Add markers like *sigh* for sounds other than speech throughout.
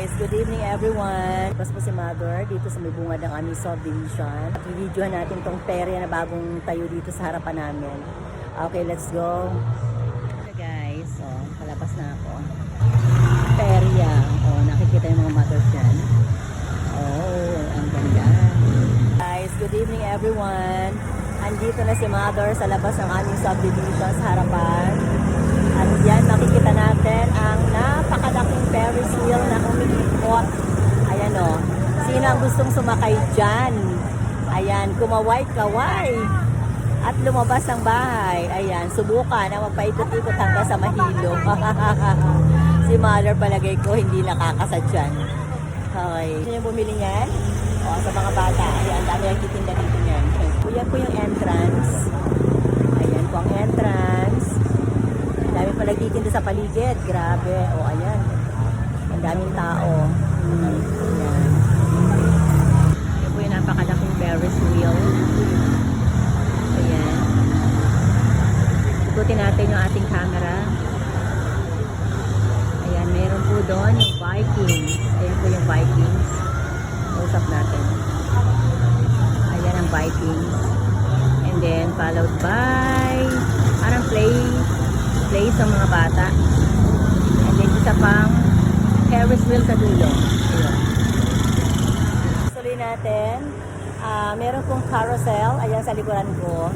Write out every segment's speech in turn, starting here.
guys, good evening everyone. Tapos po si Mother dito sa may bunga ng aming subdivision. I-videohan natin tong perya na bagong tayo dito sa harapan namin. Okay, let's go. Okay guys, so palabas na ako. Perya. Oh, nakikita yung mga mothers dyan. Oh, ang ganda. Guys, good evening everyone. Andito na si Mother sa labas ng aming subdivision sa harapan. At yan, makikita natin ang napakalaking Ferris wheel na umiikot. Ayan o. Sino ang gustong sumakay dyan? Ayan, kumaway-kaway. At lumabas ang bahay. Ayan, subukan na magpaikot-ikot hanggang sa mahilo. *laughs* si Mother palagay ko hindi nakakasad dyan. Okay. Gusto niyo bumili niyan? O, sa mga bata. Ayan, dami ang titinda dito niyan. Yan po yung entrance. Ayan po ang entrance. Dami pa nagtitinda sa paligid. Grabe. O, ayan. Ang daming tao. Hmm. Ayan. Yan po yung napakalaking Ferris wheel. Ayan. Ikutin natin yung ating camera. Ayan, meron po doon yung Vikings. Ayan po yung Vikings. Usap natin. Ayan ang Vikings. And then, followed by parang play play sa mga bata. And then, isa pang Ferris wheel sa dulo. Ayan. Tuloy natin. Ah, meron pong carousel. Ayan sa likuran ko.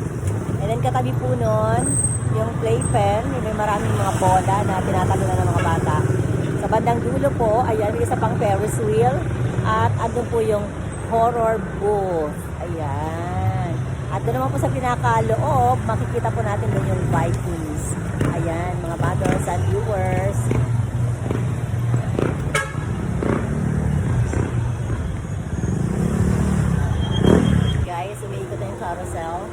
And then, katabi po nun, yung playpen. Yung may maraming mga bola na tinatalunan ng mga bata. Sa bandang dulo po, ayan, may isa pang Ferris wheel. At andun po yung horror booth. Ayan. At doon naman po sa pinakaloob, makikita po natin doon yung Vikings. Ayan, mga mothers and viewers. Guys, umiikot na yung carousel.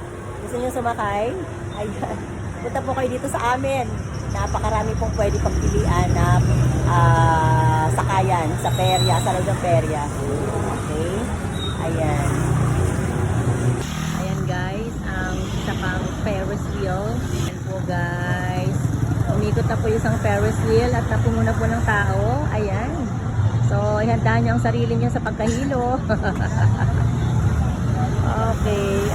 Gusto niyo sumakay? Ayan. Punta po kayo dito sa amin. Napakarami pong pwede pagpilian na ah, sakayan sa perya, sa loob ng perya. Okay? Ayan. Ayan guys, ang isa pang Ferris wheel. Ayan po guys. Umikot na po yung isang Ferris wheel at napuno na po ng tao. Ayan. So, ihanda niyo ang sarili niyo sa pagkahilo. *laughs* okay.